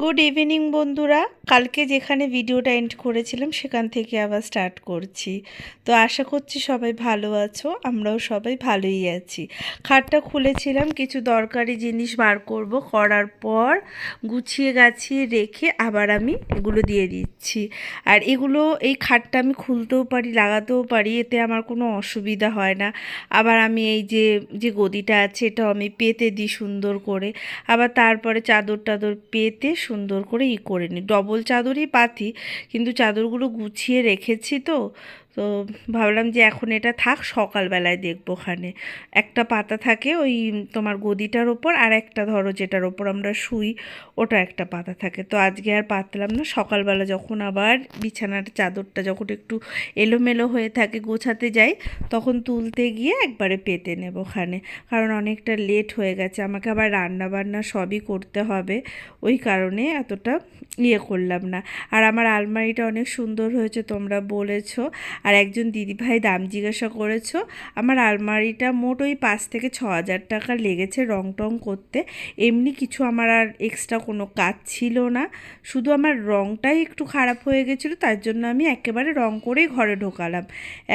Good evening বন্ধুরা। কালকে যেখানে ভিডিওটা এন্ড করেছিলাম, সেখান থেকে আবার স্টার্ট করছি। তো আশা করছি সবাই ভালো আছো, আমরাও সবাই ভালোই আছি। খাটটা খুলেছিলাম, কিছু দরকারি জিনিস বার করব। করার পর গুছিয়ে গাছিয়ে রেখে আবার আমি এগুলো দিয়ে দিচ্ছি। আর এগুলো, এই খাটটা আমি খুলতেও পারি, লাগাতেও পারি, এতে আমার কোনো অসুবিধা হয় না। আবার আমি এই যে যে গদিটা আছে, এটাও আমি পেতে দিই সুন্দর করে। আবার তারপরে চাদর টাদর পেতে সুন্দর করে ই করে নিই ডবল চাদরই পাতি কিন্তু চাদরগুলো গুছিয়ে রেখেছি তো তো ভাবলাম যে এখন এটা থাক, সকালবেলায় দেখব ওখানে। একটা পাতা থাকে ওই তোমার গদিটার ওপর আর একটা ধরো যেটার ওপর আমরা শুই, ওটা একটা পাতা থাকে। তো আজকে আর পাতলাম না, সকালবেলা যখন আবার বিছানার চাদরটা যখন একটু এলোমেলো হয়ে থাকে গোছাতে যাই, তখন তুলতে গিয়ে একবারে পেতে নেব ওখানে। কারণ অনেকটা লেট হয়ে গেছে, আমাকে আবার রান্না বান্না সবই করতে হবে, ওই কারণে এতটা ইয়ে করলাম না। আর আমার আলমারিটা অনেক সুন্দর হয়েছে, তোমরা বলেছ। আর একজন দিদিভাই দাম জিজ্ঞাসা করেছ, আমার আলমারিটা মোট ওই পাঁচ থেকে ছ হাজার টাকা লেগেছে রং টং করতে। এমনি কিছু আমার আর এক্সট্রা কোনো কাজ ছিল না। শুধু আমার রংটাই একটু খারাপ হয়ে গেছিল, তার জন্য আমি একেবারে রং করেই ঘরে ঢোকালাম।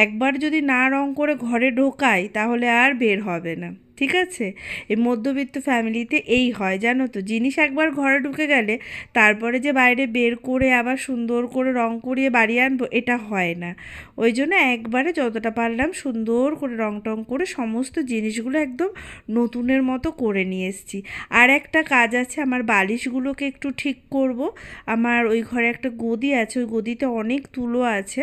একবার যদি না রং করে ঘরে ঢোকাই, তাহলে আর বের হবে না। ঠিক আছে? এই মধ্যবিত্ত ফ্যামিলিতে এই হয়, জানো তো। জিনিস একবার ঘরে ঢুকে গেলে তারপরে যে বাইরে বের করে আবার সুন্দর করে রং করিয়ে বাড়ি আনব, এটা হয় না। ওই জন্য একবারে যতটা পারলাম সুন্দর করে রং টং করে সমস্ত জিনিসগুলো একদম নতুনের মতো করে নিয়ে এসেছি। আর একটা কাজ আছে, আমার বালিশগুলোকে একটু ঠিক করব। আমার ওই ঘরে একটা গদি আছে, ওই গদিতে অনেক তুলো আছে।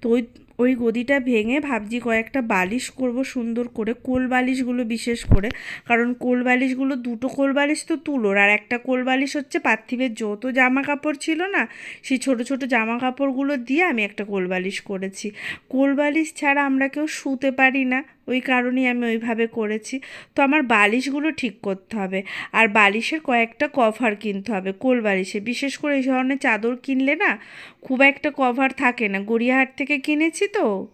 তো ওই ওই গদিটা ভেঙে ভাবছি কয়েকটা বালিশ করব সুন্দর করে, কোল বালিশগুলো বিশেষ করে, কারণ কোল বালিশগুলো দুটো কোল বালিশ তো তুলোর, আর একটা কোল বালিশ হচ্ছে পার্থিবের যত জামা কাপড় ছিল না, সেই ছোট ছোট জামা কাপড়গুলো দিয়ে আমি একটা কোল বালিশ করেছি। কোল বালিশ ছাড়া আমরা কেউ শুতে পারি না। ওই কারণেই আমি ওইভাবে করেছি। তো আমার বালিশগুলো ঠিক করতে হবে। আর বালিশের কয়েকটা কভার কিনতে হবে, কোল বালিশে। বিশেষ করে এই ধরনের চাদর কিনলে না, খুব একটা কভার থাকে না। গড়িয়াহাট থেকে কিনেছি তো,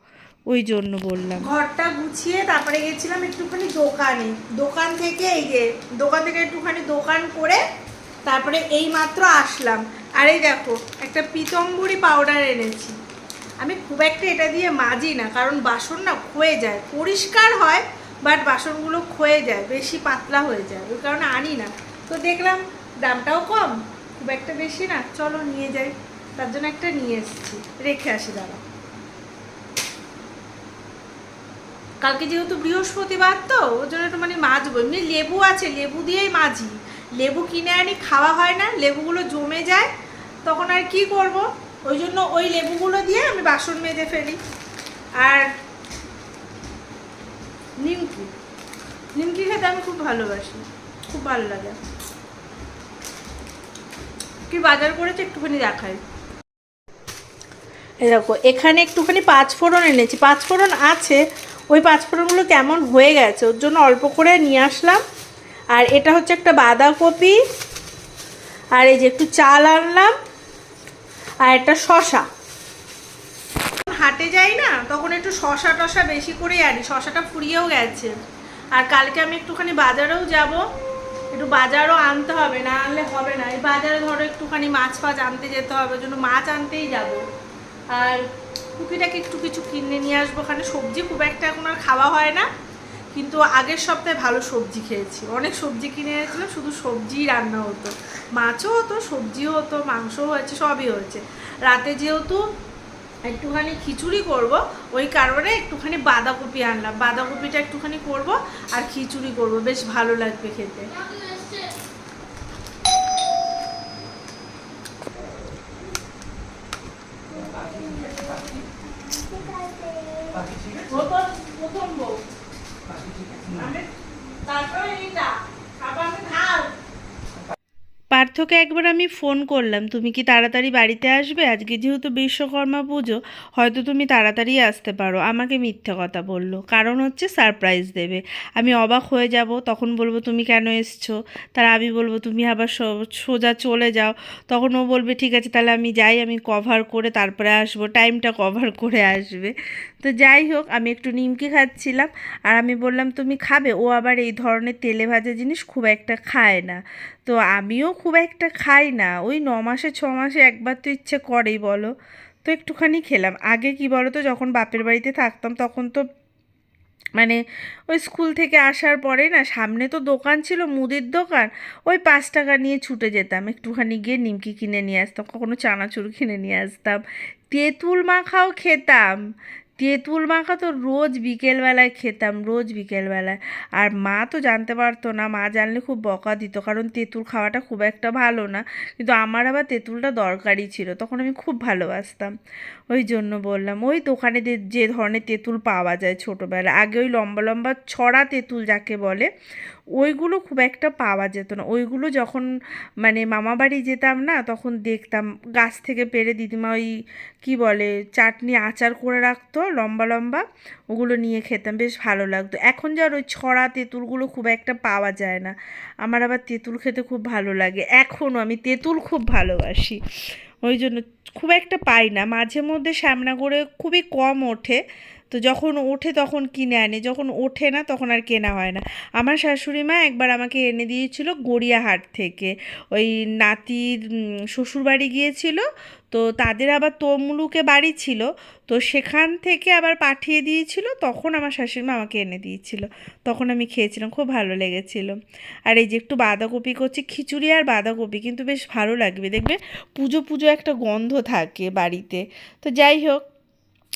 ওই জন্য বললাম। ঘরটা গুছিয়ে তারপরে গেছিলাম একটুখানি দোকানে। দোকান থেকে এই যে, দোকান থেকে একটুখানি দোকান করে তারপরে এই মাত্র আসলাম। আর এই দেখো, একটা পিতম্বরি পাউডার এনেছি। আমি খুব একটা এটা দিয়ে মাজি না, কারণ বাসন না ক্ষয়ে যায়। পরিষ্কার হয় বাট বাসনগুলো ক্ষয়ে যায়, বেশি পাতলা হয়ে যায়, ওই কারণে আনি না। তো দেখলাম দামটাও কম, খুব একটা বেশি না, চলো নিয়ে যাই। তার জন্য একটা নিয়ে এসেছি, রেখে আসি, দাঁড়া। কালকে যেহেতু বৃহস্পতিবার তো, ওর জন্য একটু মানে মাজবো। এমনি লেবু আছে, লেবু দিয়েই মাজি। লেবু কিনে আনি, খাওয়া হয় না, লেবুগুলো জমে যায়, তখন আর কি করব? ওই জন্য ওই লেবুগুলো দিয়ে আমি বাসন মেজে ফেলি। আর নিমকি। নিমকি খেতে আমি খুব ভালোবাসি, খুব ভালো লাগে। কি বাজার করেছে একটুখানি দেখাই। এরকম এখানে একটুখানি পাঁচ ফোড়ন এনেছি। পাঁচ ফোড়ন আছে, ওই পাঁচ ফোড়নগুলো কেমন হয়ে গেছে ওর জন্য অল্প করে নিয়ে আসলাম। আর এটা হচ্ছে একটা বাঁধাকপি। আর এই যে একটু চাল আনলাম। আর একটা শশা। হাটে যাই না, তখন একটু শশা টশা বেশি করেই আনি। শশাটা ফুরিয়েও গেছে। আর কালকে আমি একটুখানি বাজারেও যাব। একটু বাজারও আনতে হবে, না আনলে হবে না। এই বাজারে ধরো একটুখানি মাছ ফাছ আনতে যেতে হবে জন্য মাছ আনতেই যাব। আর টুকিটাকে একটু কিছু কিনে নিয়ে আসব। ওখানে সবজি খুব একটা এখন আর খাওয়া হয় না। কিন্তু আগের সপ্তাহে ভালো সবজি খেয়েছি। অনেক সবজি কিনে এনেছিলাম, শুধু সবজিই রান্না হতো। মাছও হতো, সবজিও হতো, মাংসও হয়েছে, সবই হয়েছে। রাতে যেহেতু একটুখানি খিচুড়ি করব, ওই কারণে একটুখানি বাঁধাকপি আনলাম। বাঁধাকপিটা একটুখানি করব আর খিচুড়ি করব, বেশ ভালো লাগবে খেতে প্রথম প্রথম বউ আমি তারপরে এইটা আবার আমি ঢাল পার্থকে একবার আমি ফোন করলাম, তুমি কি তাড়াতাড়ি বাড়িতে আসবে? আজকে যেহেতু বিশ্বকর্মা পুজো, হয়তো তুমি তাড়াতাড়ি আসতে পারো। আমাকে মিথ্যে কথা বলল, কারণ হচ্ছে সারপ্রাইজ দেবে। আমি অবাক হয়ে যাব, তখন বলব, তুমি কেন এসছো? তার আমি বলব, তুমি আবার সোজা চলে যাও। তখন ও বলবে, ঠিক আছে, তাহলে আমি যাই, আমি কভার করে তারপরে আসব। টাইমটা কভার করে আসবে। তো যাই হোক, আমি একটু নিমকি খাচ্ছিলাম আর আমি বললাম, তুমি খাবে? ও আবার এই ধরনের তেলে ভাজা জিনিস খুব একটা খায় না। তো আমিও খুব একটা খাই না। ওই ন মাসে, ছ মাসে একবার তো ইচ্ছে করেই, বলো। তো একটুখানি খেলাম। আগে কি বলো তো যখন বাপের বাড়িতে থাকতাম, তখন তো মানে ওই স্কুল থেকে আসার পরে না, সামনে তো দোকান ছিল, মুদির দোকান, ওই পাঁচ টাকা নিয়ে ছুটে যেতাম। একটুখানি গিয়ে নিমকি কিনে নিয়ে আসতাম, কখনো চানাচুর কিনে নিয়ে আসতাম। তেঁতুল মাখাও খেতাম। তেঁতুল মাখা তো রোজ বিকেলবেলায় খেতাম, রোজ বিকেলবেলায়। আর মা তো জানতে পারতো না, মা জানলে খুব বকা দিত, কারণ তেঁতুল খাওয়াটা খুব একটা ভালো না। কিন্তু আমার আবার তেঁতুলটা দরকারই ছিল, তখন আমি খুব ভালোবাসতাম। ওই জন্য বললাম, ওই দোকানে যে- ধরনের তেঁতুল পাওয়া যায় ছোটোবেলায়। আগে ওই লম্বা লম্বা ছড়া তেঁতুল যাকে বলে ওইগুলো খুব একটা পাওয়া যেত না। ওইগুলো যখন মানে মামা বাড়ি যেতাম না, তখন দেখতাম গাছ থেকে পেরে দিদিমা ওই কী বলে চাটনি আচার করে রাখতো, লম্বা লম্বা, ওগুলো নিয়ে খেতাম, বেশ ভালো লাগতো। এখন যার ওই ছড়া তেঁতুলগুলো খুব একটা পাওয়া যায় না। আমার আবার তেঁতুল খেতে খুব ভালো লাগে। এখনও আমি তেঁতুল খুব ভালোবাসি। ওই জন্য খুব একটা পাই না। মাঝে মধ্যে সামনা শ্যামনগরে খুবই কম ওঠে। তো যখন ওঠে তখন কিনে আনে যখন ওঠে না তখন আর কেনা হয় না। আমার শাশুড়ি মা একবার আমাকে এনে দিয়েছিল গড়িয়াহাট থেকে। ওই নাতির শ্বশুরবাড়ি গিয়েছিল, তো তাদের আবার তমলুকে বাড়ি ছিল, তো সেখান থেকে আবার পাঠিয়ে দিয়েছিল, তখন আমার শাশুড়ি মা আমাকে এনে দিয়েছিল। তখন আমি খেয়েছিলাম, খুব ভালো লেগেছিল। আর এই যে একটু বাঁধাকপি করছি, খিচুড়ি আর বাঁধাকপি কিন্তু বেশ ভালো লাগবে। দেখবে পুজো পুজো একটা গন্ধ থাকে বাড়িতে। তো যাই হোক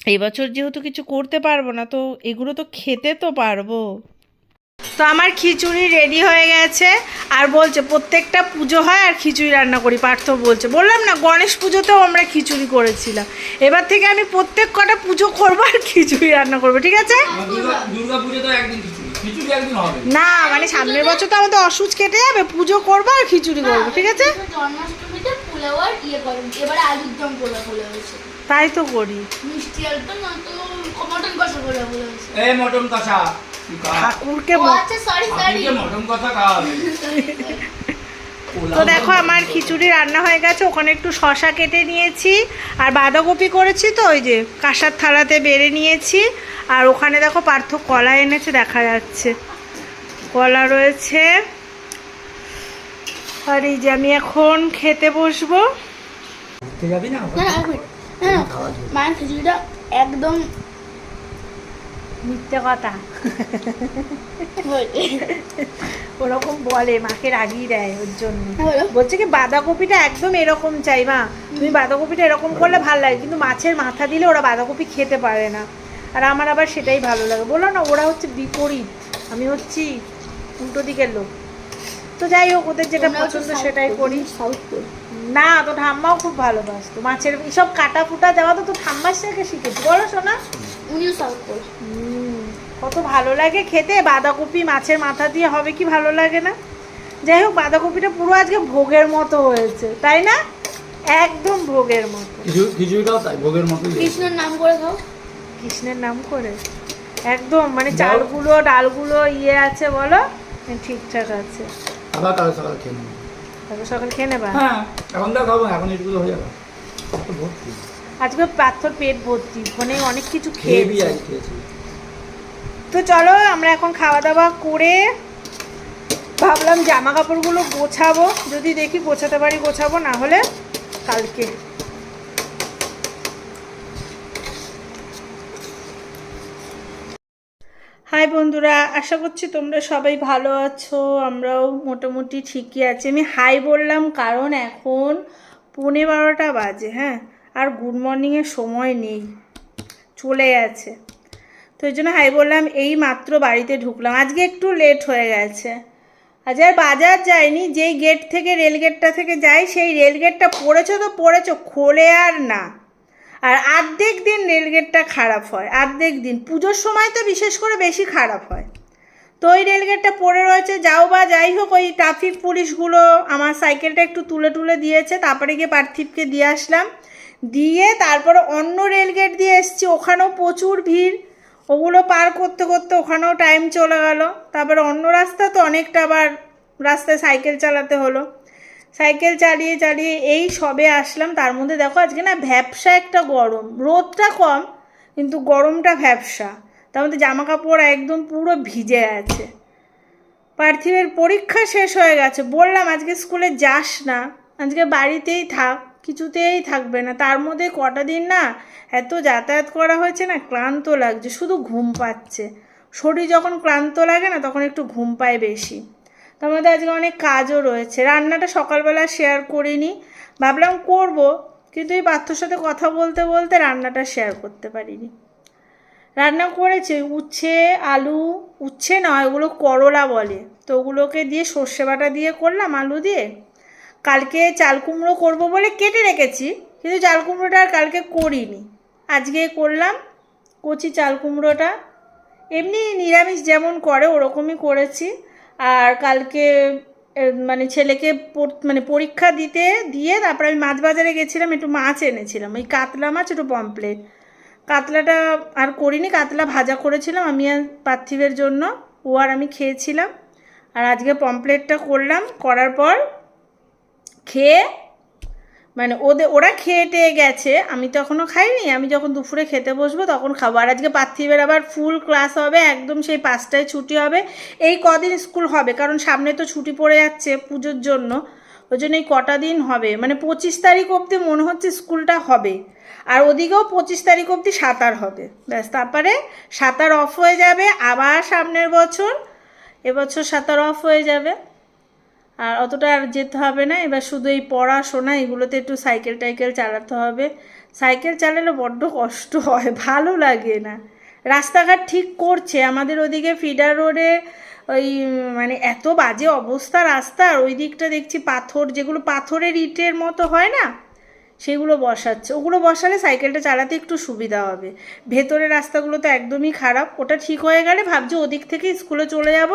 এবছর যেহেতু কিছু করতে পারব না তো এগুলো তো খেতে তো পারব। তো আমার খিচুড়ি রেডি হয়ে গেছে আর বলছে প্রত্যেকটা পুজো হয় আর খিচুড়ি রান্না করি পার্থ বলছে। বললাম না গণেশ পুজোতেও আমরা খিচুড়ি করেছিলাম। এবার থেকে আমি প্রত্যেক কটা পুজো করব আর খিচুড়ি রান্না করব ঠিক আছে? না মানে সামনের বছর তো আমাদের অসুচ কেটে যাবে পুজো করব আর খিচুড়ি করব ঠিক আছে? জন্মাষ্টমীতে পোলাও আর ইয়ে করেন এবারে আলুর দম পোলাও তাই তো করি। মিষ্টি আলুটা না তো মটন কষা পোলাও বলে এই মটন কষা। ঠাকুরকে আচ্ছা মটন কষা খাওয়া তো দেখো আমার খিচুড়ি রান্না হয়ে গেছে ওখানে একটু শশা কেটে নিয়েছি আর বাঁধাকপি করেছি তো ওই যে কাঁসার থালাতে বেড়ে নিয়েছি আর ওখানে দেখো পার্থ কলা এনেছে দেখা যাচ্ছে। কলা রয়েছে আর এই যে আমি এখন খেতে বসবো। যাবি না? মায়ের খিচুড়িটা একদম মিথ্যে কথা। ওরকম বলে মাকে রাগিয়ে দেয় ওর জন্য। বলছে কি বাঁধাকপিটা একদম এরকম চাই মা। তুমি বাঁধাকপিটা এরকম করলে ভালো লাগে কিন্তু মাছের মাথা দিলে ওরা বাঁধাকপি খেতে পারে না। আর আমার আবার সেটাই ভালো লাগে। বলো না ওরা হচ্ছে বিপরীত। আমি হচ্ছি উল্টো দিকের লোক। তো যাই হোক ওদের যেটা পছন্দ সেটাই করি। সাউথ না তো ঠাম্মাও খুব ভালোবাসতো। মাছের এইসব কাটা ফুটা দেওয়া তো তো ঠাম্মার থেকে শিখেছি। বলো শোনা উনিও সাউথ কত ভালো লাগে খেতে। বাঁধাকপি মাছের মাথা দিয়ে হবে কি ভালো লাগে না? যাই হোক বাঁধাকপিটা পুরো আজকে ভোগের মতো হয়েছে তাই না? একদম ভোগের মতো। খিচুড়িটাও তাই ভোগের মতোই কৃষ্ণের নাম করে খাও কৃষ্ণের নাম করে? একদম মানে চালগুলো ডালগুলো ইয়ে আছে বলো? হ্যাঁ, ঠিকঠাক আছে। আবার কাল সকাল খেয়ে তারপর সকাল খেয়ে নেবা? হ্যাঁ এখন তো খাব এখন এটুকু হয়ে যাবে। ভর্তি আজকে পাথর পেট ভর্তি ফোনে অনেক কিছু খেয়ে খেয়েছি। তো চলো আমরা এখন খাওয়া দাওয়া করে ভাবলাম জামা কাপড়গুলো গোছাবো। যদি দেখি গোছাতে পারি গোছাবো না হলে কালকে। হাই বন্ধুরা। আশা করছি তোমরা সবাই ভালো আছো, আমরাও মোটামুটি ঠিকই আছি। আমি হাই বললাম কারণ এখন পৌনে বারোটা বাজে হ্যাঁ? আর গুড মর্নিংয়ের সময় নেই, চলে গেছে। তো এই জন্য হাই বললাম, এই মাত্র বাড়িতে ঢুকলাম। আজকে একটু লেট হয়ে গেছে। আজ আর বাজার যায়নি যেই গেট থেকে রেল গেটটা থেকে যাই, সেই রেল গেটটা পড়েছো তো পড়েছো, খোলে আর না। আর আর্ধেক দিন রেলগেটটা খারাপ হয়, আর্ধেক দিন। পুজোর সময় তো বিশেষ করে বেশি খারাপ হয়। তো ওই রেলগেটটা পড়ে রয়েছে, যাও বা যাই হোক, ওই ট্রাফিক পুলিশগুলো আমার সাইকেলটা একটু তুলে তুলে দিয়েছে, তারপরে গিয়ে পার্থিবকে দিয়ে আসলাম। দিয়ে তারপরে অন্য রেলগেট দিয়ে এসছি, ওখানেও প্রচুর ভিড়। ওগুলো পার করতে করতে ওখানেও টাইম চলে গেল। তারপরে অন্য রাস্তা তো অনেকটা আবার রাস্তায় সাইকেল চালাতে হলো। সাইকেল চালিয়ে চালিয়ে এই সবে আসলাম। তার মধ্যে দেখো আজকে না ভ্যাবসা একটা গরম। রোদটা কম, কিন্তু গরমটা ভ্যাবসা। তার মধ্যে জামা কাপড় একদম পুরো ভিজে আছে। পার্থিবের পরীক্ষা শেষ হয়ে গেছে। বললাম, আজকে স্কুলে যাস না। আজকে বাড়িতেই থাক, কিছুতেই থাকবে না। তার মধ্যে কটা দিন না এত যাতায়াত করা হয়েছে না, ক্লান্ত লাগছে। শুধু ঘুম পাচ্ছে। শরীর যখন ক্লান্ত লাগে না, তখন একটু ঘুম পায় বেশি। তার মধ্যে আজকে অনেক কাজও রয়েছে। রান্নাটা সকালবেলা শেয়ার করিনি। ভাবলাম করব, কিন্তু এই পার্থর সাথে কথা বলতে বলতে রান্নাটা শেয়ার করতে পারিনি। রান্না করেছে উচ্ছে, আলু, উচ্ছে নয় ওগুলো করলা বলে। তো ওগুলোকে দিয়ে সর্ষে বাটা দিয়ে করলাম আলু দিয়ে। কালকে চাল কুমড়ো করব বলে কেটে রেখেছি, কিন্তু চাল কুমড়োটা আর কালকে করিনি। আজকে করলাম কচি চাল কুমড়োটা। এমনি নিরামিষ যেমন করে, ওরকমই করেছি। আর কালকে মানে ছেলেকে মানে পরীক্ষা দিতে, দিয়ে তারপর আমি মাছ বাজারে গেছিলাম, একটু মাছ এনেছিলাম। ওই কাতলা মাছ, একটু পমপ্লেট কাতলাটা আর করিনি, কাতলা ভাজা করেছিলাম আমি আর পার্থিবের জন্য। ও আর আমি খেয়েছিলাম। আর আজকে পমপ্লেটটা করলাম, করার পর খেয়ে মানে ওদের ওরা খেয়ে টেয়ে গেছে, আমি তো এখনও খাইনি, আমি যখন দুপুরে খেতে বসবো তখন খাব। আর আজকে পার্থিবের আবার ফুল ক্লাস হবে, একদম সেই পাঁচটায় ছুটি হবে। এই কদিন স্কুল হবে, কারণ সামনে তো ছুটি পড়ে যাচ্ছে পুজোর জন্য। ওই জন্য এই কটা দিন হবে। মানে পঁচিশ তারিখ অবধি মনে হচ্ছে স্কুলটা হবে। আর ওদিকেও পঁচিশ তারিখ অবধি সাঁতার হবে। ব্যাস, তারপরে সাঁতার অফ হয়ে যাবে, আবার সামনের বছর, এবছর সাঁতার অফ হয়ে যাবে। আর অতটা আর যেতে হবে না। এবার শুধু এই পড়াশোনা, এগুলোতে একটু সাইকেল টাইকেল চালাতে হবে। সাইকেল চালালে বড্ড কষ্ট হয়, ভালো লাগে না। রাস্তাঘাট ঠিক করছে, আমাদের ওদিকে ফিডার রোডে ওই মানে এত বাজে অবস্থা রাস্তার, ওই দিকটা দেখছি পাথর, যেগুলো পাথরের ইটের মতো হয় না? সেগুলো বসাচ্ছে। ওগুলো বসালে সাইকেলটা চালাতে একটু সুবিধা হবে। ভেতরের রাস্তাগুলো তো একদমই খারাপ। ওটা ঠিক হয়ে গেলে ভাবছি ওদিক থেকে স্কুলে চলে যাব।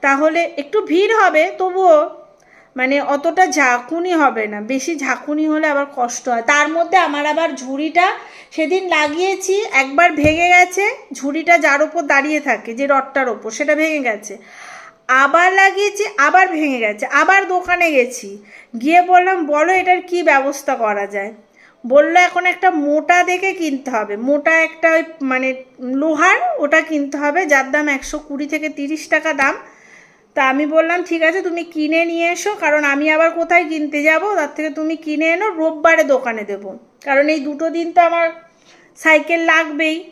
তাহলে একটু ভিড় হবে, তবুও মানে অতটা ঝাঁকুনি হবে না। বেশি ঝাঁকুনি হলে আবার কষ্ট হয়। তার মধ্যে আমার আবার ঝুড়িটা সেদিন লাগিয়েছি, একবার ভেঙে গেছে। ঝুড়িটা যার ওপর দাঁড়িয়ে থাকে, যে রডটার ওপর সেটা ভেঙে গেছে। আবার লাগিয়েছি, আবার ভেঙে গেছে, আবার দোকানে গেছি। গিয়ে বললাম, বলো এটার কি ব্যবস্থা করা যায়? বলল, এখন একটা মোটা দেখে কিনতে হবে। মোটা একটা ওই মানে লোহার, ওটা কিনতে হবে, যার দাম একশো কুড়ি থেকে তিরিশ টাকা দাম। তা আমি বললাম, ঠিক আছে, তুমি কিনে নিয়ে এসো, কারণ আমি আবার কোথায় কিনতে যাব? তার থেকে তুমি কিনে এনো, রোববারে দোকানে দেবো। কারণ এই দুটো দিন তো আমার সাইকেল লাগবেই।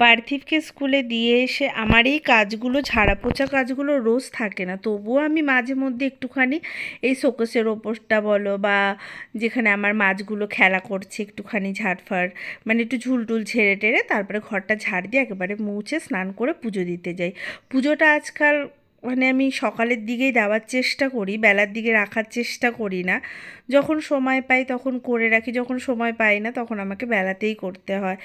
পার্থিবকে স্কুলে দিয়ে এসে আমার এই কাজগুলো ঝাড়া পোছা কাজগুলো রোজ থাকে না। তবুও আমি মাঝে মধ্যে একটুখানি এই শোকসের ওপরটা বলো বা যেখানে আমার মাছগুলো খেলা করছে একটুখানি ঝাড়ফাড় মানে একটু ঝুলটুল ঝেড়ে টেড়ে তারপরে ঘরটা ঝাড় দিয়ে একেবারে মুছে স্নান করে পুজো দিতে যাই। পুজোটা আজকাল মানে আমি সকালের দিকেই দেওয়ার চেষ্টা করি, বেলার দিকে রাখার চেষ্টা করি না। যখন সময় পাই তখন করে রাখি, যখন সময় পাই না তখন আমাকে বেলাতেই করতে হয়।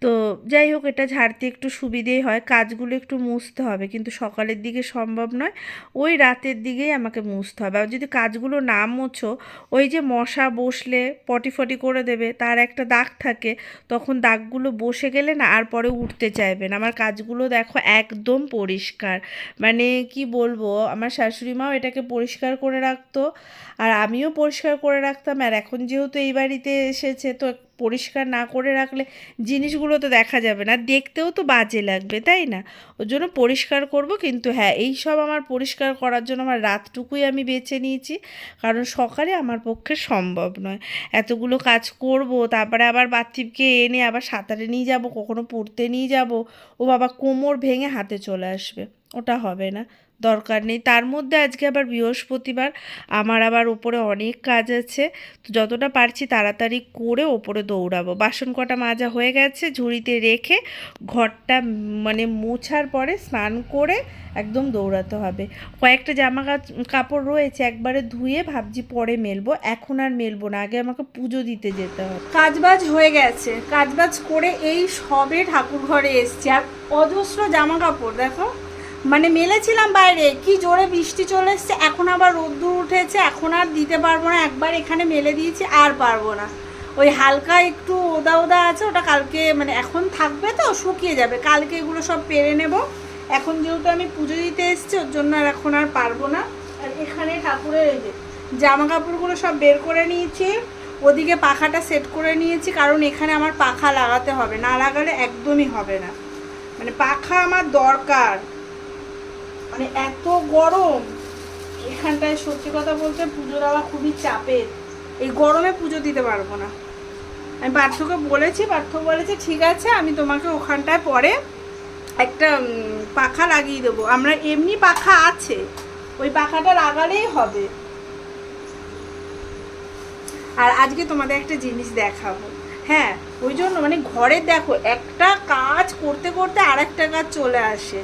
তো যাই হোক, এটা ঝাড়তে একটু সুবিধেই হয়, কাজগুলো একটু মুছতে হবে। কিন্তু সকালের দিকে সম্ভব নয়, ওই রাতের দিকেই আমাকে মুছতে হবে। আর যদি কাজগুলো না মোছো, ওই যে মশা বসলে পটি ফটি করে দেবে, তার একটা দাগ থাকে, তখন দাগগুলো বসে গেলে না আর পরে উঠতে চাইবে না। আমার কাজগুলো দেখো একদম পরিষ্কার। মানে কি বলব? আমার শাশুড়ি মাও এটাকে পরিষ্কার করে রাখতো আর আমিও পরিষ্কার করে রাখতাম। আর এখন যেহেতু এই বাড়িতে এসেছে, তো পরিষ্কার না করে রাখলে জিনিসগুলো তো দেখা যাবে না। দেখতেও তো বাজে লাগবে, তাই না? ওর জন্য পরিষ্কার করব, কিন্তু হ্যাঁ এই সব আমার পরিষ্কার করার জন্য আমার রাতটুকুই আমি বেছে নিয়েছি। কারণ সকালে আমার পক্ষে সম্ভব নয়। এতগুলো কাজ করব, তারপরে আবার বাথিবকে এনে আবার সাঁতারে নিয়ে যাব, কখনো পড়তে নিয়ে যাব। ও বাবা কোমর ভেঙে হাতে চলে আসবে। ওটা হবে না। দরকার নেই। তার মধ্যে আজকে আবার বৃহস্পতিবার। আমার আবার ওপরে অনেক কাজ আছে। তো যতটা পারছি তাড়াতাড়ি করে ওপরে দৌড়াবো। বাসন কটা মাজা হয়ে গেছে, ঝুড়িতে রেখে ঘরটা মানে মোছার পরে স্নান করে একদম দৌড়াতে হবে। কয়েকটা জামা কাপড় রয়েছে একবারে ধুয়ে ভাবছি পরে মেলবো। এখন আর মেলবো না। আগে আমাকে পুজো দিতে যেতে হবে। কাজবাজ হয়ে গেছে। কাজবাজ করে এই সবে ঠাকুর ঘরে এসছি। আর অজস্র জামা কাপড়, দেখো। মানে মেলেছিলাম বাইরে, কি জোরে বৃষ্টি চলে এসছে, এখন আবার রোদ্দুর উঠেছে, এখন আর দিতে পারব না, একবার এখানে মেলে দিয়েছি, আর পারব না। ওই হালকা একটু ওদা ওদা আছে, ওটা কালকে মানে এখন থাকবে তো, শুকিয়ে যাবে, কালকে এগুলো সব পেরে নেব। এখন যেহেতু আমি পুজো দিতে এসেছি, ওর জন্য আর এখন আর পারব না। আর এখানে ঠাকুরের এই যে জামা কাপড়গুলো সব বের করে নিয়েছি, ওদিকে পাখাটা সেট করে নিয়েছি, কারণ এখানে আমার পাখা লাগাতে হবে, না লাগালে একদমই হবে না। মানে পাখা আমার দরকার। মানে এত গরম। এখানটায় সত্যি কথা বলতে পুজো দেওয়া খুবই চাপের। এই গরমে পুজো দিতে পারব না। আমি পার্থকে বলেছি, পার্থ বলেছে, ঠিক আছে, আমি তোমাকে ওখানটায় পরে একটা পাখা লাগিয়ে দেবো। আমরা এমনি পাখা আছে। ওই পাখাটা লাগালেই হবে। আর আজকে তোমাদের একটা জিনিস দেখাবো। হ্যাঁ ওই জন্য মানে ঘরে দেখো, একটা কাজ করতে করতে আর একটা কাজ চলে আসে।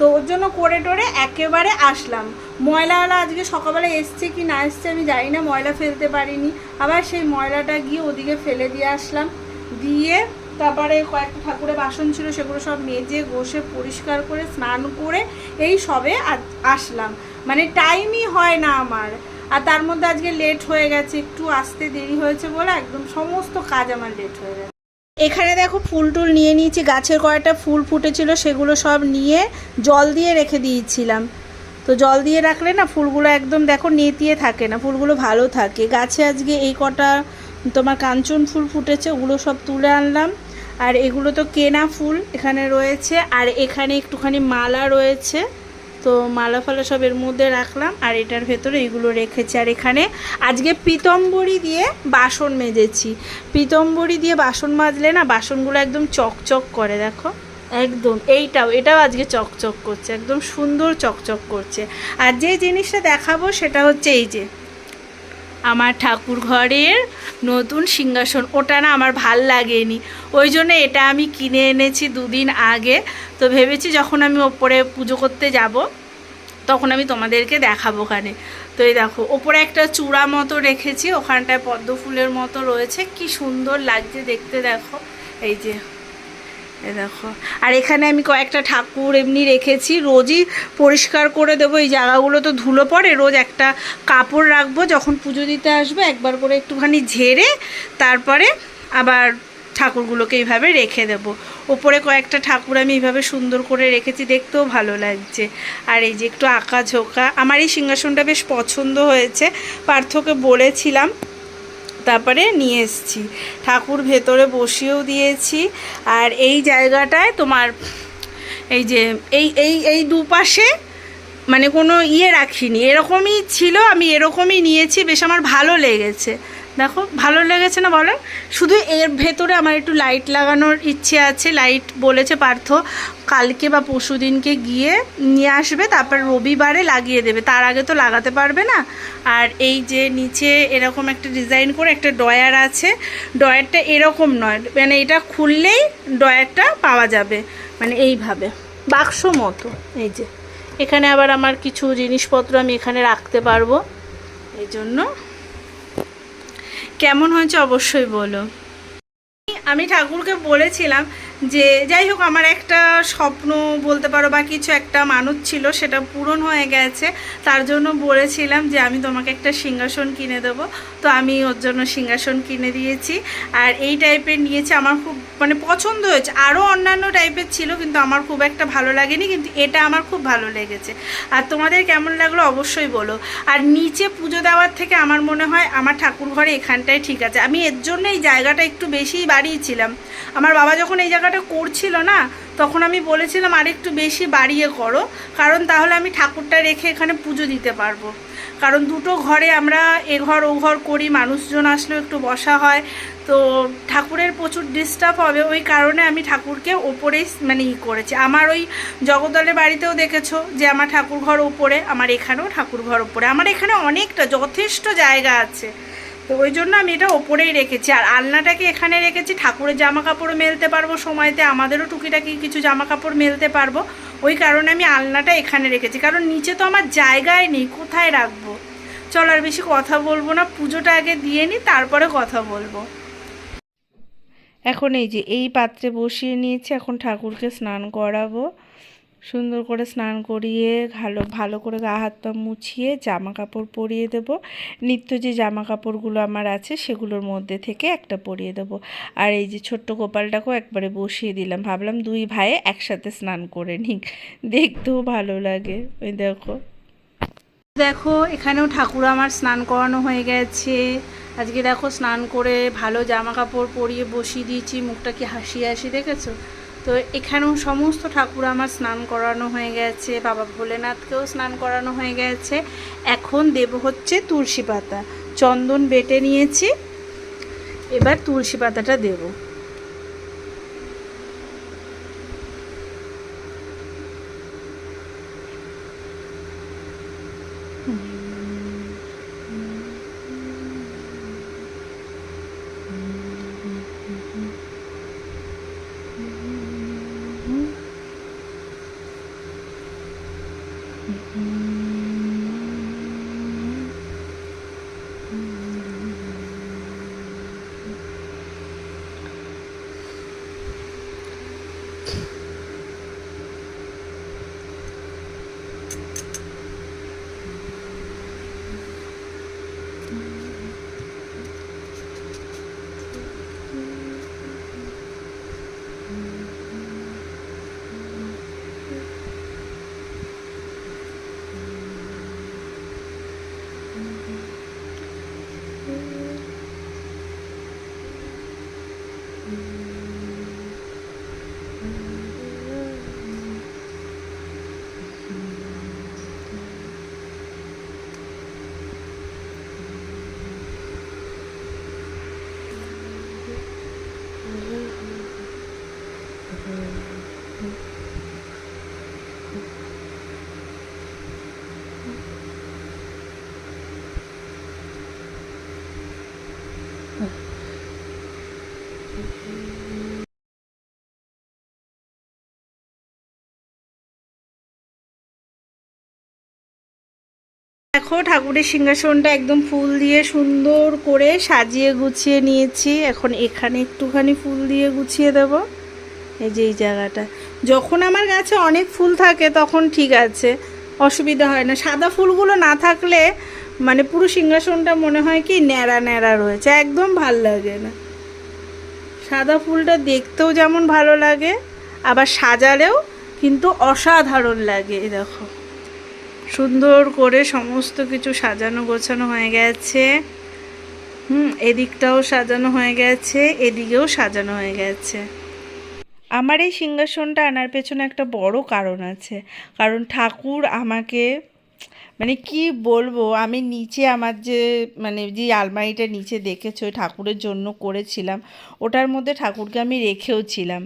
তো ওর জন্য করে টোরে একেবারে আসলাম। ময়লাওয়ালা আজকে সকালবেলা এসছে কি না এসছে আমি জানি না, ময়লা ফেলতে পারিনি। আবার সেই ময়লাটা গিয়ে ওদিকে ফেলে দিয়ে আসলাম। দিয়ে তারপরে কয়েকটা ঠাকুরের বাসন ছিল, সেগুলো সব মেজে, ঘষে, পরিষ্কার করে, স্নান করে এই সবে আসলাম। মানে টাইমই হয় না আমার। আর তার মধ্যে আজকে লেট হয়ে গেছে, একটু আসতে দেরি হয়েছে বলে একদম সমস্ত কাজ আমার লেট হয়ে গেছে। এখানে দেখো ফুল টুল নিয়ে নিয়েছি, গাছের কয়েকটা ফুল ফুটেছিল সেগুলো সব নিয়ে জল দিয়ে রেখে দিয়েছিলাম। তো জল দিয়ে রাখলে না ফুলগুলো একদম দেখো নেতিয়ে থাকে না, ফুলগুলো ভালো থাকে। গাছে আজকে এই কটা তোমার কাঞ্চন ফুল ফুটেছে, ওগুলো সব তুলে আনলাম। আর এগুলো তো কেনা ফুল এখানে রয়েছে, আর এখানে একটুখানি মালা রয়েছে। তো মালা ফালা সব এর মধ্যে রাখলাম আর এটার ভেতরে এগুলো রেখেছি। আর এখানে আজকে পিতম্বরি দিয়ে বাসন মেজেছি। পিতম্বরি দিয়ে বাসন মাজলে না বাসনগুলো একদম চকচক করে, দেখো। একদম এইটাও, এটাও আজকে চকচক করছে, একদম সুন্দর চকচক করছে। আর যে জিনিসটা দেখাবো সেটা হচ্ছে এই যে। আমার ঠাকুর ঘরের নতুন সিংহাসন। ওটা না আমার ভালো লাগেনি। ওই জন্য এটা আমি কিনে এনেছি দুদিন আগে। তো ভেবেছি যখন আমি ওপরে পুজো করতে যাব, তখন আমি তোমাদেরকে দেখাবো ওখানে। তো এই দেখো, ওপরে একটা চূড়া মতো রেখেছি। ওখানটায় পদ্ম ফুলের মতো রয়েছে। কি সুন্দর লাগছে দেখতে, দেখো। এই যে এ দেখো। আর এখানে আমি কয়েকটা ঠাকুর এমনি রেখেছি, রোজই পরিষ্কার করে দেবো। এই জায়গাগুলো তো ধুলো পড়ে, রোজ একটা কাপড় রাখব যখন পুজো দিতে আসবে, একবার করে একটুখানি ঝেড়ে তারপরে আবার ঠাকুরগুলোকে এইভাবে রেখে দেব। ওপরে কয়েকটা ঠাকুর আমি এইভাবে সুন্দর করে রেখেছি, দেখতেও ভালো লাগছে। আর এই যে একটু আঁকা ঝোঁকা, আমার এই সিংহাসনটা বেশ পছন্দ হয়েছে, পার্থকে বলেছিলাম। তারপরে নিয়ে এসছি। ঠাকুর ভেতরে বসিয়েও দিয়েছি। আর এই জায়গাটায় তোমার এই যে, এই এই এই দুপাশে মানে কোনো ইয়ে রাখিনি। এরকমই ছিল, আমি এরকমই নিয়েছি, বেশ আমার ভালো লেগেছে। দেখো, ভালো লেগেছে না বলো? শুধু এর ভেতরে আমার একটু লাইট লাগানোর ইচ্ছে আছে। লাইট বলেছে পার্থ, কালকে বা পরশু দিনকে গিয়ে নিয়ে আসবে, তারপর রবিবারে লাগিয়ে দেবে। তার আগে তো লাগাতে পারবে না। আর এই যে নিচে এরকম একটা ডিজাইন করে একটা ডয়ার আছে ডয়ারটা এরকম নয়। মানে এটা খুললেই ডয়ারটা পাওয়া যাবে। মানে এইভাবে। বাক্স মতো। এই যে। এখানে আবার আমার কিছু জিনিসপত্র আমি এখানে রাখতে পারব। এই জন্য কেমন হয়েছে অবশ্যই বলো। আমি ঠাকুরকে বলেছিলাম যে, যাই হোক, আমার একটা স্বপ্ন বলতে পারো বা কিছু একটা মানুষ ছিল, সেটা পূরণ হয়ে গেছে। তার জন্য বলেছিলাম যে, আমি তোমাকে একটা সিংহাসন কিনে দেবো। তো আমি ওর জন্য সিংহাসন কিনে দিয়েছি। আর এই টাইপের নিয়েছি, আমার খুব মানে পছন্দ হয়েছে। আরও অন্যান্য টাইপের ছিল, কিন্তু আমার খুব একটা ভালো লাগেনি, কিন্তু এটা আমার খুব ভালো লেগেছে। আর তোমাদের কেমন লাগল অবশ্যই বলো। আর নিচে পুজো দেওয়ার থেকে আমার মনে হয়, আমার ঠাকুর ঘরে এখানটাই ঠিক আছে। আমি এর জন্য এই জায়গাটা একটু বেশিই বাড়িয়েছিলাম। আমার বাবা যখন এই জায়গাটা করছিল না, তখন আমি বলেছিলাম আর একটু বেশি বাড়িয়ে করো, কারণ তাহলে আমি ঠাকুরটা রেখে এখানে পুজো দিতে পারব। কারণ দুটো ঘরে আমরা এ ঘর, ও ঘর করি, মানুষজন আসলেও একটু বসা হয়, তো ঠাকুরের প্রচুর ডিস্টার্ব হবে, ওই কারণে আমি ঠাকুরকে ওপরেই মানে ই করেছি। আমার ওই জগদলের বাড়িতেও দেখেছ যে আমার ঠাকুর ঘর ওপরে, আমার এখানেও ঠাকুর ঘর ওপরে। আমার এখানে অনেকটা, যথেষ্ট জায়গা আছে। তো ওই জন্য আমি এটা ওপরেই রেখেছি। আর আলনাটাকে এখানে রেখেছি, ঠাকুরের জামা কাপড় মেলতে পারব সময়তে, আমাদেরও টুকিটাকি কিছু জামা কাপড় মেলতে পারব। ওই কারণে আমি আলনাটা এখানে রেখেছি। কারণ নিচে তো আমার জায়গায় নেই, কোথায় রাখব? চল আর বেশি কথা বলব না, পুজোটা আগে দিয়ে নিই তারপরে কথা বলব। এখন এই যে এই পাত্রে বসিয়ে নিয়েছি, এখন ঠাকুরকে স্নান করাবো। সুন্দর করে স্নান করিয়ে ভালো ভালো করে গা হাত পা মুছিয়ে জামা কাপড় পরিয়ে দেব। নিত্য যে জামা কাপড়গুলো আমার আছে সেগুলোর মধ্যে থেকে একটা পরিয়ে দেবো। আর এই যে ছোট্ট গোপালটাকেও একবারে বসিয়ে দিলাম। ভাবলাম দুই ভাইয়ে একসাথে স্নান করে নিক। দেখতেও ভালো লাগে। ওই দেখো। দেখো, এখানেও ঠাকুর আমার স্নান করানো হয়ে গেছে। আজকে দেখো স্নান করে ভালো জামা কাপড় পরিয়ে বসিয়ে দিয়েছি। মুখটা কি হাসি হাসি দেখেছ? তো এখানেও সমস্ত ঠাকুর আমার স্নান করানো হয়ে গেছে, বাবা ভোলেনাথকেও স্নান করানো হয়ে গেছে। এখন দেব হচ্ছে তুলসী পাতা। চন্দন বেটে নিয়েছি, এবার তুলসী পাতাটা দেবো। দেখো, ঠাকুরের সিংহাসনটা একদম ফুল দিয়ে সুন্দর করে সাজিয়ে গুছিয়ে নিয়েছি। এখন এখানে একটুখানি ফুল দিয়ে গুছিয়ে দেব। এই যে এই জায়গাটা। যখন আমার গাছে অনেক ফুল থাকে, তখন ঠিক আছে। অসুবিধা হয় না। সাদা ফুলগুলো না থাকলে মানে পুরো সিংহাসনটা মনে হয় কি ন্যাড়া ন্যাড়া রয়েছে, একদম ভালো লাগে না। সাদা ফুলটা দেখতেও যেমন ভালো লাগে, আবার সাজালেও কিন্তু অসাধারণ লাগে দেখো। সুন্দর করে সমস্ত কিছু সাজানো গোছানো হয়ে গেছে। হুম, এদিকটাও সাজানো হয়ে গেছে, এদিকেও সাজানো হয়ে গেছে। আমার এই সিংহাসনটা আনার পেছনে একটা বড় কারণ আছে। কারণ ঠাকুর আমাকে মানে কি বলব, আমি নিচে আমার যে মানে যে আলমারিটা নিচে দেখেছ ঠাকুরের জন্য করেছিলাম, ওটার মধ্যে ঠাকুরকে আমি রেখেও ছিলাম।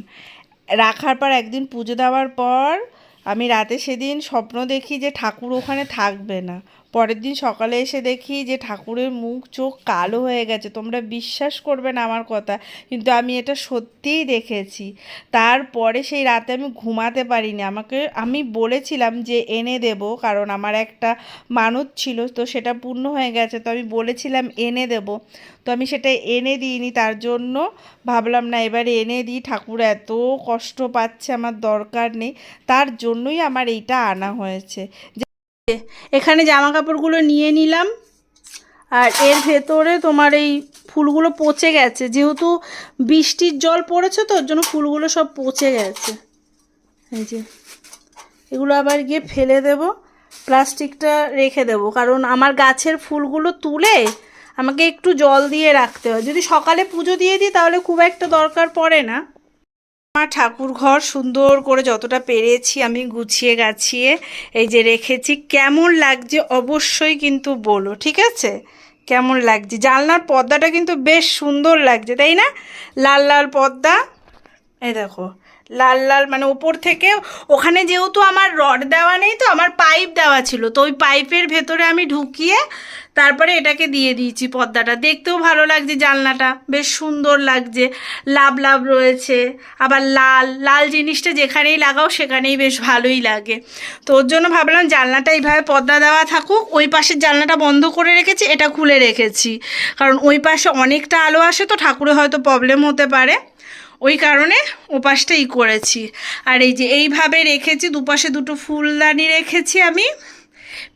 রাখার পর একদিন পুজো দেওয়ার পর, আমি রাতে সেদিন স্বপ্ন দেখি যে ঠাকুর ওখানে থাকবে না। পরের দিন সকালে এসে দেখি যে ঠাকুরের মুখ, চোখ কালো হয়ে গেছে। তোমরা বিশ্বাস করবে না আমার কথা, কিন্তু আমি এটা সত্যিই দেখেছি। তারপরে সেই রাতে আমি ঘুমাতে পারিনি। আমাকে, আমি বলেছিলাম যে এনে দেব, কারণ আমার একটা মানত ছিল, তো সেটা পূর্ণ হয়ে গেছে, তো আমি বলেছিলাম এনে দেব। তো আমি সেটা এনে দিইনি, তার জন্য ভাবলাম, না, এবারে এনে দিই, ঠাকুর এত কষ্ট পাচ্ছে, আমার দরকার নেই। তার জন্যই আমার এইটা আনা হয়েছে। এখানে জামা কাপড়গুলো নিয়ে নিলাম। আর এর ভেতরে তোমার এই ফুলগুলো পচে গেছে। যেহেতু বৃষ্টির জল পড়েছে তো, ওর জন্য ফুলগুলো সব পচে গেছে। এই যে, এগুলো আবার গিয়ে ফেলে দেব। প্লাস্টিকটা রেখে দেব। কারণ আমার গাছের ফুলগুলো তুলে আমাকে একটু জল দিয়ে রাখতে হয়। যদি সকালে পুজো দিয়ে দিই, তাহলে খুব একটা দরকার পড়ে না। আমার ঠাকুর ঘর সুন্দর করে যতটা পেরেছি আমি গুছিয়ে গাছিয়ে এই যে রেখেছি। কেমন লাগছে অবশ্যই কিন্তু বলো, ঠিক আছে? কেমন লাগছে? জানলার পর্দাটা কিন্তু বেশ সুন্দর লাগছে, তাই না? লাল লাল পর্দা। এই দেখো, লাল লাল মানে ওপর থেকে ওখানে যেহেতু আমার রড দেওয়া নেই তো, আমার পাইপ দেওয়া ছিল, তো ওই পাইপের ভেতরে আমি ঢুকিয়ে তারপরে এটাকে দিয়ে দিয়েছি পর্দাটা। দেখতেও ভালো লাগছে জানলাটা। বেশ সুন্দর লাগছে। লাভ লাভ রয়েছে। আবার লাল লাল জিনিসটা যেখানেই লাগাও সেখানেই বেশ ভালোই লাগে। তো ওর জন্য ভাবলাম জানলাটা এইভাবে পর্দা দেওয়া থাকুক। ওই পাশের জানলাটা বন্ধ করে রেখেছি, এটা খুলে রেখেছি। কারণ ওই পাশে অনেকটা আলো আসে তো ঠাকুরে হয়তো প্রবলেম হতে পারে। ওই কারণে ওপাশটা ই করেছি। আর এই যে এইভাবে রেখেছি, দুপাশে দুটো ফুলদানি রেখেছি আমি।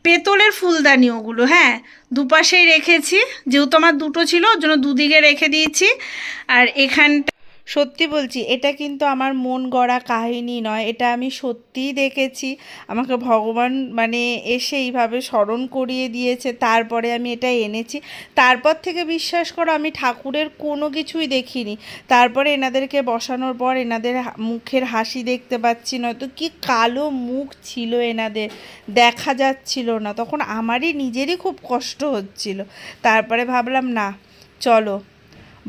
পেতলের ফুলদানি ওগুলো হ্যাঁ। দুপাশেই রেখেছি, যেহেতু আমার দুটো ছিল, ওর জন্য দুদিকে রেখে দিয়েছি। আর এখানটা সত্যি বলছি, এটা কিন্তু আমার মন গড়া কাহিনী নয়, এটা আমি সত্যিই দেখেছি। আমাকে ভগবান মানে এসে এইভাবে স্মরণ করিয়ে দিয়েছে, তারপরে আমি এটা এনেছি। তারপর থেকে বিশ্বাস করো, আমি ঠাকুরের কোনো কিছুই দেখিনি। তারপরে এনাদেরকে বসানোর পর এনাদের মুখের হাসি দেখতে পাচ্ছি নয়তো কি কালো মুখ ছিল এনাদের, দেখা যাচ্ছিল না। তখন আমারই নিজেরই খুব কষ্ট হচ্ছিল। তারপরে ভাবলাম, না, চলো।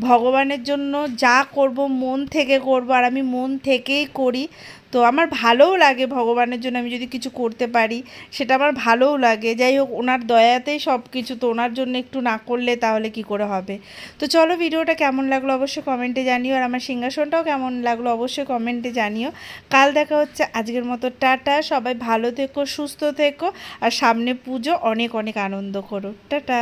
ভগবানের জন্য যা করব, মন থেকে করব, আর আমি মন থেকেই করি। তো আমার ভালোও লাগে ভগবানের জন্য আমি যদি কিছু করতে পারি, সেটা আমার ভালোও লাগে। যাই হোক, ওনার দয়াতেই সব কিছু তো ওনার জন্য একটু না করলে তাহলে কি করে হবে? তো চলো ভিডিওটা কেমন লাগল অবশ্যই কমেন্টে জানিও, আর আমার সিংহাসনটাও কেমন লাগল অবশ্যই কমেন্টে জানিও। কাল দেখা হচ্ছে, আজকের মতো টাটা, সবাই ভালো থেকো, সুস্থ থেকো, আর সামনে পুজো অনেক অনেক আনন্দ করো। টাটা!